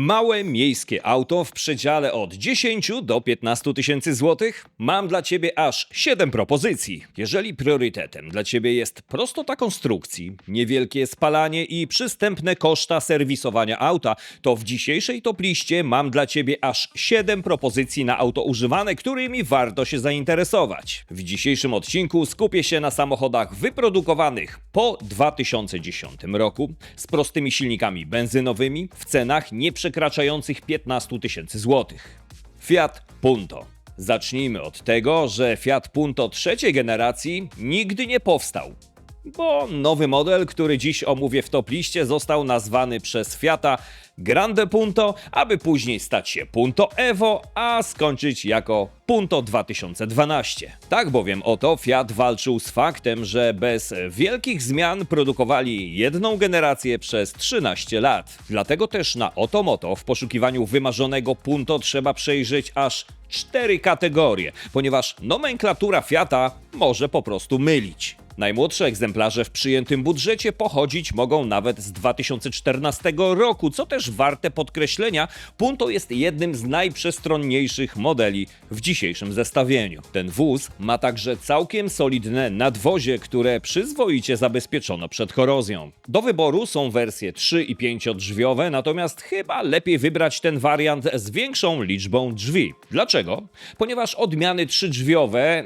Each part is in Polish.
Małe miejskie auto w przedziale od 10 do 15 tysięcy złotych? Mam dla Ciebie aż 7 propozycji. Jeżeli priorytetem dla Ciebie jest prostota konstrukcji, niewielkie spalanie i przystępne koszta serwisowania auta, to w dzisiejszej top liście mam dla Ciebie aż 7 propozycji na auto używane, którymi warto się zainteresować. W dzisiejszym odcinku skupię się na samochodach wyprodukowanych po 2010 roku z prostymi silnikami benzynowymi w cenach nie przekraczających 15 tysięcy złotych. Fiat Punto. Zacznijmy od tego, że Fiat Punto trzeciej generacji nigdy nie powstał. Bo nowy model, który dziś omówię w top liście, został nazwany przez Fiata Grande Punto, aby później stać się Punto Evo, a skończyć jako Punto 2012. Tak bowiem oto Fiat walczył z faktem, że bez wielkich zmian produkowali jedną generację przez 13 lat. Dlatego też na Otomoto w poszukiwaniu wymarzonego Punto trzeba przejrzeć aż cztery kategorie, ponieważ nomenklatura Fiata może po prostu mylić. Najmłodsze egzemplarze w przyjętym budżecie pochodzić mogą nawet z 2014 roku, co też warte podkreślenia, Punto jest jednym z najprzestronniejszych modeli w dzisiejszym zestawieniu. Ten wóz ma także całkiem solidne nadwozie, które przyzwoicie zabezpieczono przed korozją. Do wyboru są wersje 3 i 5 drzwiowe, natomiast chyba lepiej wybrać ten wariant z większą liczbą drzwi. Dlaczego? Ponieważ odmiany trzydrzwiowe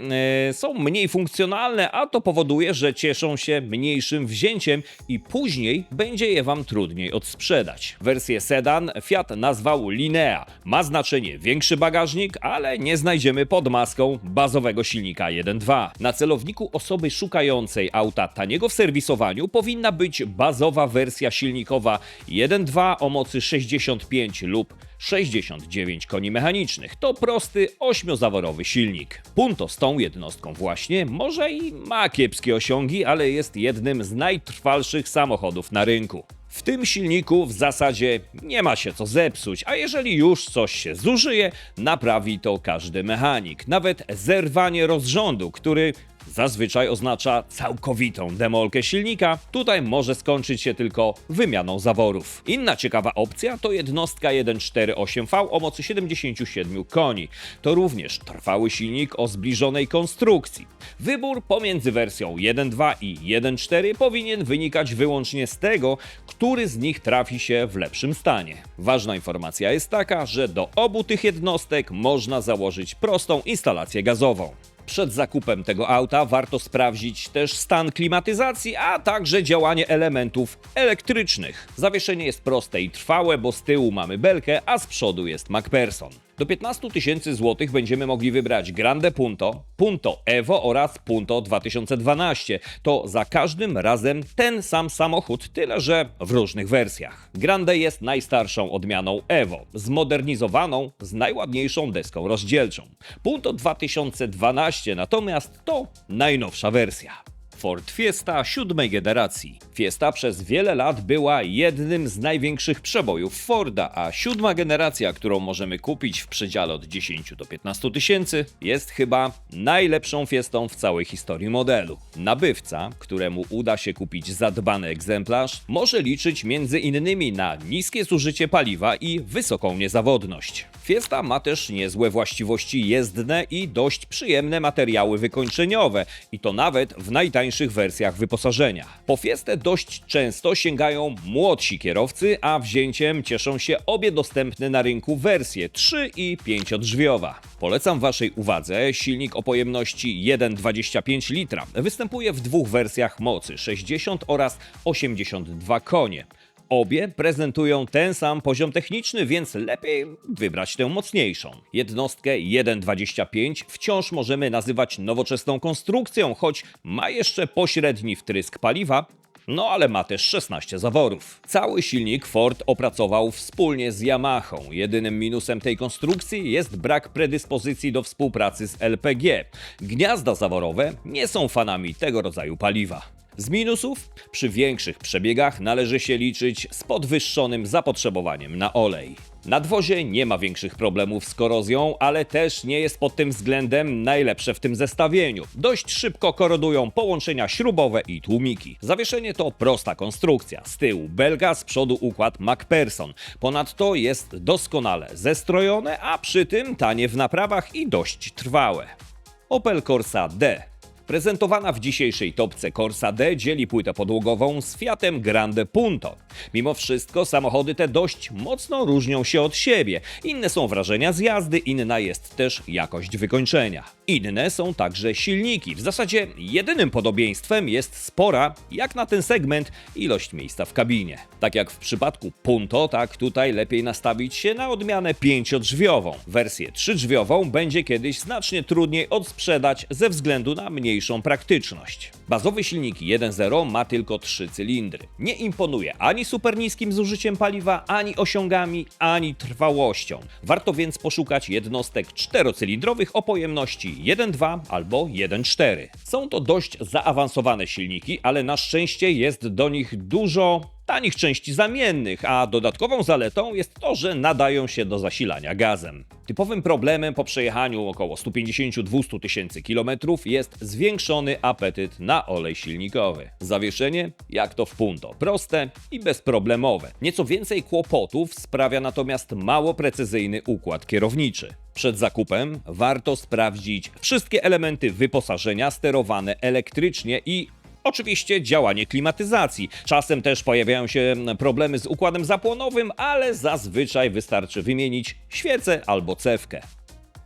e, są mniej funkcjonalne, a to powoduje, że cieszą się mniejszym wzięciem i później będzie je wam trudniej odsprzedać. Wersję sedan Fiat nazwał Linea. Ma znaczenie większy bagażnik, ale nie znajdziemy pod maską bazowego silnika 1.2. Na celowniku osoby szukającej auta taniego w serwisowaniu powinna być bazowa wersja silnikowa 1.2 o mocy 65 lub 69 koni mechanicznych. To prosty, ośmiozaworowy silnik. Punto z tą jednostką właśnie może i ma kiepskie osiągi, ale jest jednym z najtrwalszych samochodów na rynku. W tym silniku w zasadzie nie ma się co zepsuć, a jeżeli już coś się zużyje, naprawi to każdy mechanik. Nawet zerwanie rozrządu, który zazwyczaj oznacza całkowitą demolkę silnika, tutaj może skończyć się tylko wymianą zaworów. Inna ciekawa opcja to jednostka 1.4.8V o mocy 77 koni. To również trwały silnik o zbliżonej konstrukcji. Wybór pomiędzy wersją 1.2 i 1.4 powinien wynikać wyłącznie z tego, który z nich trafi się w lepszym stanie. Ważna informacja jest taka, że do obu tych jednostek można założyć prostą instalację gazową. Przed zakupem tego auta warto sprawdzić też stan klimatyzacji, a także działanie elementów elektrycznych. Zawieszenie jest proste i trwałe, bo z tyłu mamy belkę, a z przodu jest MacPherson. Do 15 tysięcy złotych będziemy mogli wybrać Grande Punto, Punto Evo oraz Punto 2012. To za każdym razem ten sam samochód, tyle że w różnych wersjach. Grande jest najstarszą odmianą Evo, zmodernizowaną z najładniejszą deską rozdzielczą. Punto 2012 natomiast to najnowsza wersja. Ford Fiesta siódmej generacji. Fiesta przez wiele lat była jednym z największych przebojów Forda, a siódma generacja, którą możemy kupić w przedziale od 10 do 15 tysięcy, jest chyba najlepszą Fiestą w całej historii modelu. Nabywca, któremu uda się kupić zadbany egzemplarz, może liczyć między innymi na niskie zużycie paliwa i wysoką niezawodność. Fiesta ma też niezłe właściwości jezdne i dość przyjemne materiały wykończeniowe, i to nawet w najtańszych wersjach wyposażenia. Po Fiestę dość często sięgają młodsi kierowcy, a wzięciem cieszą się obie dostępne na rynku wersje 3 i 5 drzwiowa. Polecam Waszej uwadze silnik o pojemności 1,25 litra. Występuje w dwóch wersjach mocy 60 oraz 82 konie. Obie prezentują ten sam poziom techniczny, więc lepiej wybrać tę mocniejszą. Jednostkę 1.25 wciąż możemy nazywać nowoczesną konstrukcją, choć ma jeszcze pośredni wtrysk paliwa, no ale ma też 16 zaworów. Cały silnik Ford opracował wspólnie z Yamaha. Jedynym minusem tej konstrukcji jest brak predyspozycji do współpracy z LPG. Gniazda zaworowe nie są fanami tego rodzaju paliwa. Z minusów? Przy większych przebiegach należy się liczyć z podwyższonym zapotrzebowaniem na olej. Nadwozie nie ma większych problemów z korozją, ale też nie jest pod tym względem najlepsze w tym zestawieniu. Dość szybko korodują połączenia śrubowe i tłumiki. Zawieszenie to prosta konstrukcja. Z tyłu belga, z przodu układ MacPherson. Ponadto jest doskonale zestrojone, a przy tym tanie w naprawach i dość trwałe. Opel Corsa D Prezentowana w dzisiejszej topce Corsa D dzieli płytę podłogową z Fiatem Grande Punto. Mimo wszystko samochody te dość mocno różnią się od siebie. Inne są wrażenia z jazdy, inna jest też jakość wykończenia. Inne są także silniki. W zasadzie jedynym podobieństwem jest spora, jak na ten segment, ilość miejsca w kabinie. Tak jak w przypadku Punto, tak tutaj lepiej nastawić się na odmianę pięciodrzwiową. Wersję trzydrzwiową będzie kiedyś znacznie trudniej odsprzedać ze względu na mniejszą praktyczność. Bazowy silnik 1.0 ma tylko 3 cylindry. Nie imponuje ani super niskim zużyciem paliwa, ani osiągami, ani trwałością. Warto więc poszukać jednostek czterocylindrowych o pojemności 1.2 albo 1.4. Są to dość zaawansowane silniki, ale na szczęście jest do nich dużo tanich części zamiennych, a dodatkową zaletą jest to, że nadają się do zasilania gazem. Typowym problemem po przejechaniu około 150-200 tysięcy kilometrów jest zwiększony apetyt na olej silnikowy. Zawieszenie? Jak to w punto. Proste i bezproblemowe. Nieco więcej kłopotów sprawia natomiast mało precyzyjny układ kierowniczy. Przed zakupem warto sprawdzić wszystkie elementy wyposażenia sterowane elektrycznie i Oczywiście działanie klimatyzacji. Czasem też pojawiają się problemy z układem zapłonowym, ale zazwyczaj wystarczy wymienić świecę albo cewkę.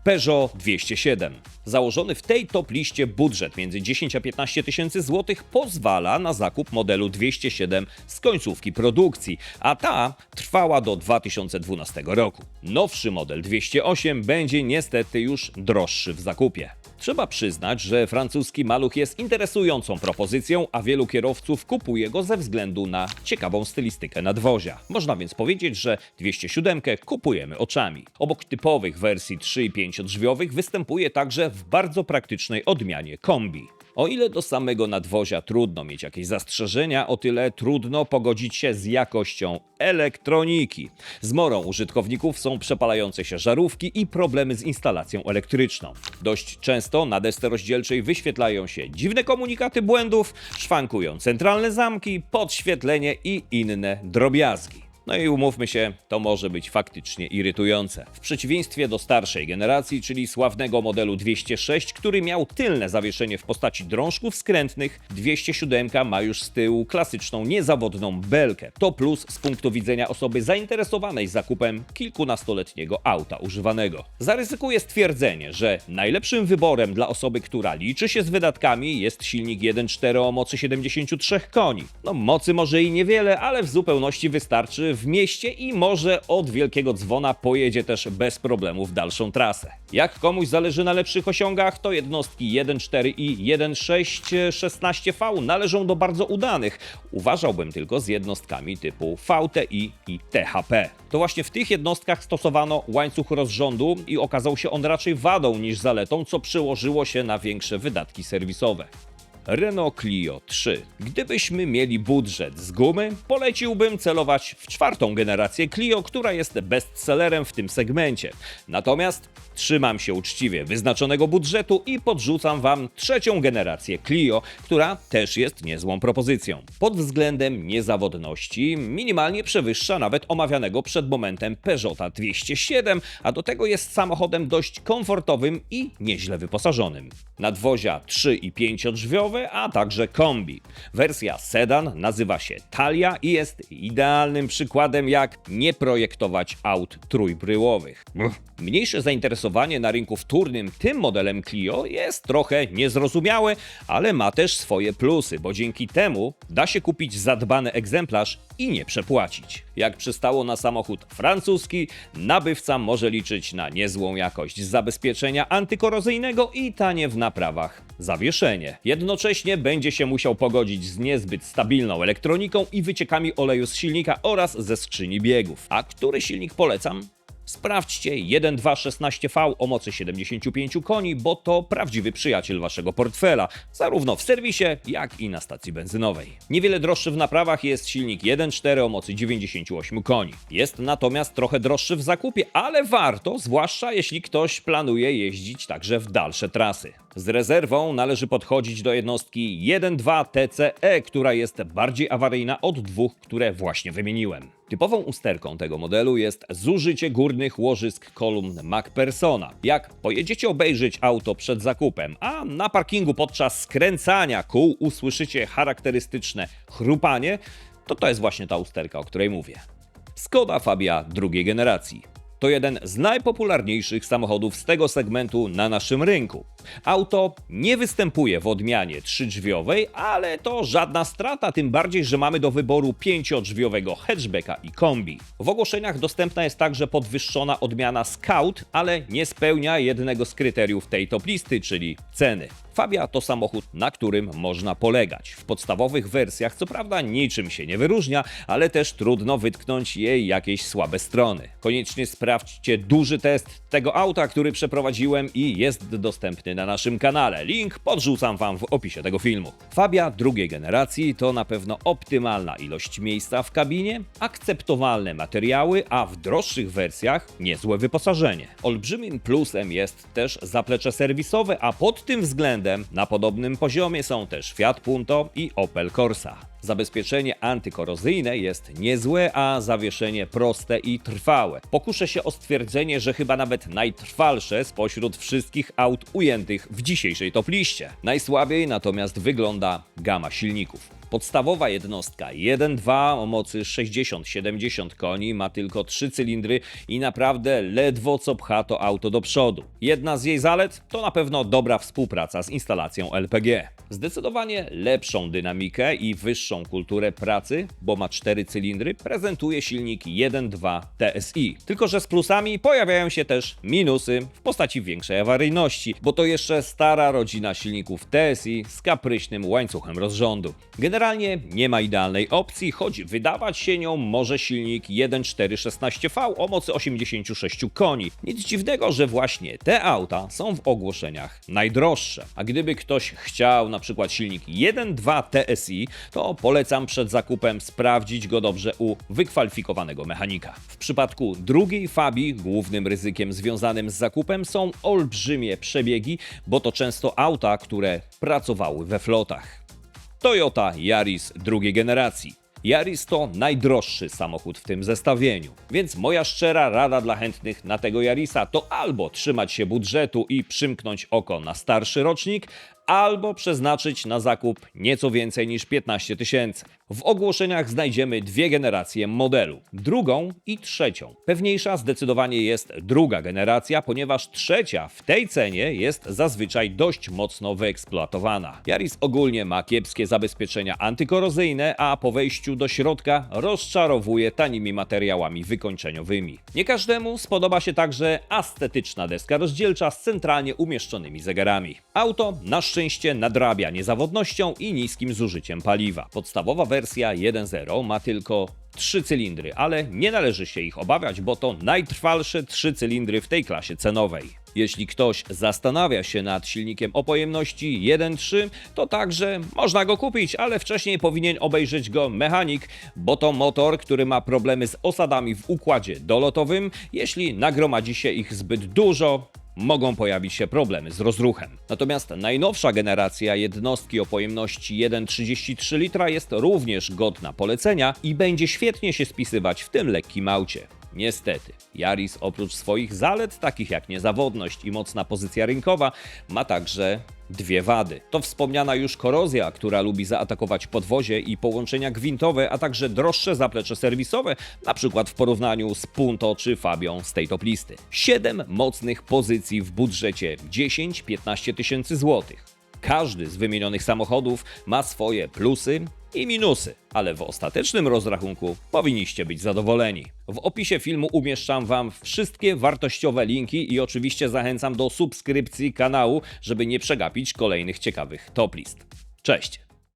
Peugeot 207. Założony w tej top liście budżet między 10 a 15 tysięcy złotych pozwala na zakup modelu 207 z końcówki produkcji, a ta trwała do 2012 roku. Nowszy model 208 będzie niestety już droższy w zakupie. Trzeba przyznać, że francuski maluch jest interesującą propozycją, a wielu kierowców kupuje go ze względu na ciekawą stylistykę nadwozia. Można więc powiedzieć, że 207 kupujemy oczami. Obok typowych wersji 3 i 5 drzwiowych występuje także w bardzo praktycznej odmianie kombi. O ile do samego nadwozia trudno mieć jakieś zastrzeżenia, o tyle trudno pogodzić się z jakością elektroniki. Zmorą użytkowników są przepalające się żarówki i problemy z instalacją elektryczną. Dość często na desce rozdzielczej wyświetlają się dziwne komunikaty błędów, szwankują centralne zamki, podświetlenie i inne drobiazgi. No i umówmy się, to może być faktycznie irytujące. W przeciwieństwie do starszej generacji, czyli sławnego modelu 206, który miał tylne zawieszenie w postaci drążków skrętnych, 207 ma już z tyłu klasyczną, niezawodną belkę. To plus z punktu widzenia osoby zainteresowanej zakupem kilkunastoletniego auta używanego. Zaryzykuję stwierdzenie, że najlepszym wyborem dla osoby, która liczy się z wydatkami jest silnik 1.4 o mocy 73 koni. No mocy może i niewiele, ale w zupełności wystarczy w mieście i może od Wielkiego Dzwona pojedzie też bez problemu w dalszą trasę. Jak komuś zależy na lepszych osiągach, to jednostki 1.4 i 1.6 16V należą do bardzo udanych. Uważałbym tylko z jednostkami typu VTI i THP. To właśnie w tych jednostkach stosowano łańcuch rozrządu i okazał się on raczej wadą niż zaletą, co przyłożyło się na większe wydatki serwisowe. Renault Clio 3. Gdybyśmy mieli budżet z gumy, poleciłbym celować w czwartą generację Clio, która jest bestsellerem w tym segmencie. Natomiast trzymam się uczciwie wyznaczonego budżetu i podrzucam Wam trzecią generację Clio, która też jest niezłą propozycją. Pod względem niezawodności minimalnie przewyższa nawet omawianego przed momentem Peugeota 207, a do tego jest samochodem dość komfortowym i nieźle wyposażonym. Nadwozia 3 i 5 drzwiowe a także kombi. Wersja sedan nazywa się Talia i jest idealnym przykładem jak nie projektować aut trójbryłowych. Mniejsze zainteresowanie na rynku wtórnym tym modelem Clio jest trochę niezrozumiałe, ale ma też swoje plusy, bo dzięki temu da się kupić zadbany egzemplarz i nie przepłacić. Jak przystało na samochód francuski, nabywca może liczyć na niezłą jakość zabezpieczenia antykorozyjnego i tanie w naprawach zawieszenie. Jednocześnie będzie się musiał pogodzić z niezbyt stabilną elektroniką i wyciekami oleju z silnika oraz ze skrzyni biegów. A który silnik polecam? Sprawdźcie 1.2.16V o mocy 75 koni, bo to prawdziwy przyjaciel waszego portfela, zarówno w serwisie, jak i na stacji benzynowej. Niewiele droższy w naprawach jest silnik 1.4 o mocy 98 koni. Jest natomiast trochę droższy w zakupie, ale warto, zwłaszcza jeśli ktoś planuje jeździć także w dalsze trasy. Z rezerwą należy podchodzić do jednostki 1.2 TCE, która jest bardziej awaryjna od dwóch, które właśnie wymieniłem. Typową usterką tego modelu jest zużycie górnych łożysk kolumn MacPersona. Jak pojedziecie obejrzeć auto przed zakupem, a na parkingu podczas skręcania kół usłyszycie charakterystyczne chrupanie, to to jest właśnie ta usterka, o której mówię. Skoda Fabia drugiej generacji. To jeden z najpopularniejszych samochodów z tego segmentu na naszym rynku. Auto nie występuje w odmianie trzydrzwiowej, ale to żadna strata, tym bardziej, że mamy do wyboru pięciodrzwiowego hatchbacka i kombi. W ogłoszeniach dostępna jest także podwyższona odmiana Scout, ale nie spełnia jednego z kryteriów tej top listy, czyli ceny. Fabia to samochód, na którym można polegać. W podstawowych wersjach co prawda niczym się nie wyróżnia, ale też trudno wytknąć jej jakieś słabe strony. Koniecznie sprawdźcie duży test tego auta, który przeprowadziłem i jest dostępny na naszym kanale. Link podrzucam Wam w opisie tego filmu. Fabia drugiej generacji to na pewno optymalna ilość miejsca w kabinie, akceptowalne materiały, a w droższych wersjach niezłe wyposażenie. Olbrzymim plusem jest też zaplecze serwisowe, a pod tym względem na podobnym poziomie są też Fiat Punto i Opel Corsa. Zabezpieczenie antykorozyjne jest niezłe, a zawieszenie proste i trwałe. Pokuszę się o stwierdzenie, że chyba nawet najtrwalsze spośród wszystkich aut ujętych w dzisiejszej top liście. Najsłabiej natomiast wygląda gama silników. Podstawowa jednostka 1.2 o mocy 60-70 koni ma tylko 3 cylindry i naprawdę ledwo co pcha to auto do przodu. Jedna z jej zalet to na pewno dobra współpraca z instalacją LPG. Zdecydowanie lepszą dynamikę i wyższą kulturę pracy, bo ma 4 cylindry, prezentuje silnik 1.2 TSI. Tylko, że z plusami pojawiają się też minusy w postaci większej awaryjności, bo to jeszcze stara rodzina silników TSI z kapryśnym łańcuchem rozrządu. Nie ma idealnej opcji, choć wydawać się nią może silnik 1.416V o mocy 86 koni. Nic dziwnego, że właśnie te auta są w ogłoszeniach najdroższe. A gdyby ktoś chciał na przykład silnik 1.2 TSI, to polecam przed zakupem sprawdzić go dobrze u wykwalifikowanego mechanika. W przypadku drugiej Fabii głównym ryzykiem związanym z zakupem są olbrzymie przebiegi, bo to często auta, które pracowały we flotach. Toyota Yaris drugiej generacji. Yaris to najdroższy samochód w tym zestawieniu, więc moja szczera rada dla chętnych na tego Yarisa to albo trzymać się budżetu i przymknąć oko na starszy rocznik, albo przeznaczyć na zakup nieco więcej niż 15 tysięcy. W ogłoszeniach znajdziemy dwie generacje modelu, drugą i trzecią. Pewniejsza zdecydowanie jest druga generacja, ponieważ trzecia w tej cenie jest zazwyczaj dość mocno wyeksploatowana. Yaris ogólnie ma kiepskie zabezpieczenia antykorozyjne, a po wejściu do środka rozczarowuje tanimi materiałami wykończeniowymi. Nie każdemu spodoba się także estetyczna deska rozdzielcza z centralnie umieszczonymi zegarami. Auto na szczęście nadrabia niezawodnością i niskim zużyciem paliwa. Podstawowa wersja 1.0 ma tylko trzy cylindry, ale nie należy się ich obawiać, bo to najtrwalsze trzy cylindry w tej klasie cenowej. Jeśli ktoś zastanawia się nad silnikiem o pojemności 1.3, to także można go kupić, ale wcześniej powinien obejrzeć go mechanik, bo to motor, który ma problemy z osadami w układzie dolotowym. Jeśli nagromadzi się ich zbyt dużo, mogą pojawić się problemy z rozruchem. Natomiast najnowsza generacja jednostki o pojemności 1,33 litra jest również godna polecenia i będzie świetnie się spisywać w tym lekkim aucie. Niestety, Yaris oprócz swoich zalet, takich jak niezawodność i mocna pozycja rynkowa, ma także dwie wady. To wspomniana już korozja, która lubi zaatakować podwozie i połączenia gwintowe, a także droższe zaplecze serwisowe, na przykład w porównaniu z Punto czy Fabią z tej top listy. 7 mocnych pozycji w budżecie 10-15 tysięcy złotych. Każdy z wymienionych samochodów ma swoje plusy i minusy, ale w ostatecznym rozrachunku powinniście być zadowoleni. W opisie filmu umieszczam Wam wszystkie wartościowe linki i oczywiście zachęcam do subskrypcji kanału, żeby nie przegapić kolejnych ciekawych top list. Cześć!